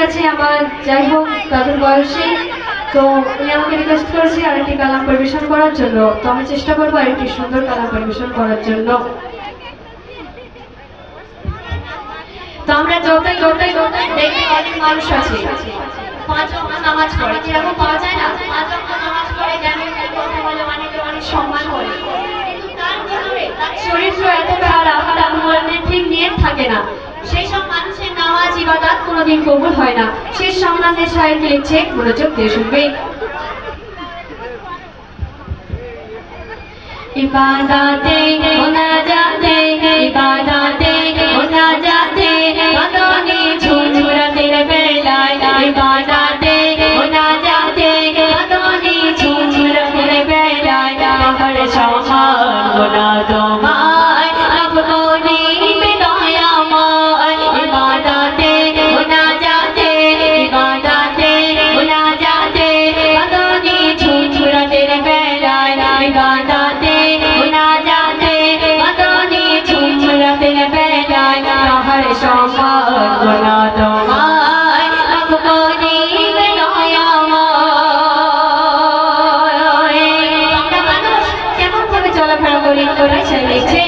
কাছে আমার যাই হোক দাদুর বয়সী। তো উনি আমাকে রিকোয়েস্ট করেছে আরেকটি কালাম পরিবেশন করার জন্য। তো আমি চেষ্টা করব আরেকটি সুন্দর কালাম পরিবেশন করার জন্য। তো আমরা দেখি অনেক মানুষ আছে। পাওয়া যায় না ঠিক নিয়ত থাকে না। সেই সব মানুষের নামাজ ইবাদাত কোনোদিন কবুল হয় না। শেষ সম্মানের সাহেব লিখছে, মনোযোগ দিয়ে শুনবে। ইবাদাতে, মোনাজাতে ইবাদাতে মোনাজাতে করি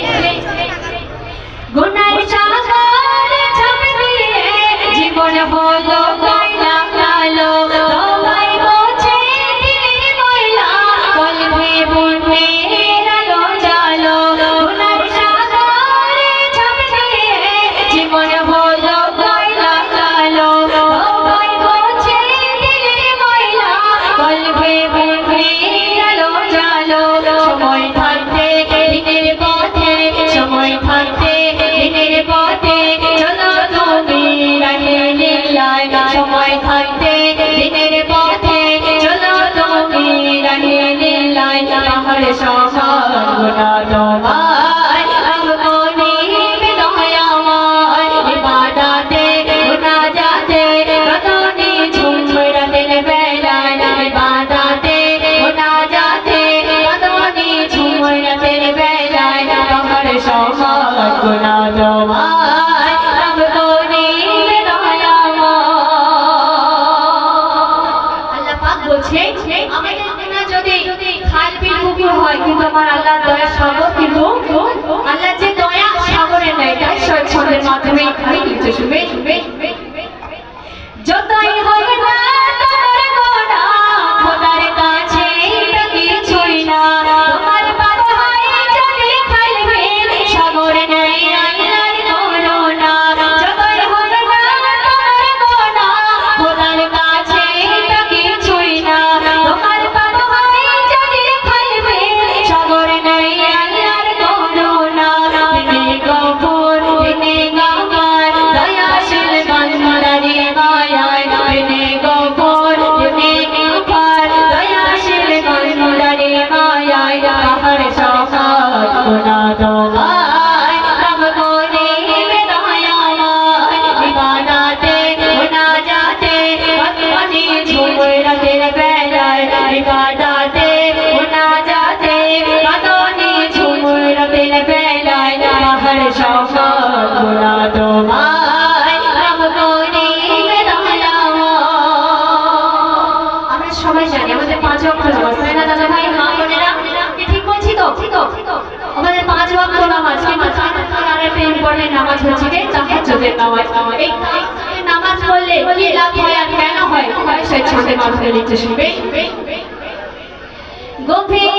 সমান গুণা খাল হয়, কিন্তু আমার আল্লাহ দয়া সাগর কিন্তু আল্লাহ যে দয়া সাগরে নেয় তাই ছন্দের মাধ্যমে লিখতে শুনবে আমরা সবাই জানি আমাদের পাঁচ ওয়াক্ত নামাজ তাই না দাদা ভাই মা বোনেরা। আমাদের পাঁচ ওয়াক্ত নামাজ, কিন্তু তার একটা ইম্পর্টেন্ট নামাজ হচ্ছে তাহাজ্জুদের নামাজ এই পড়লে কেন হয়? গভীর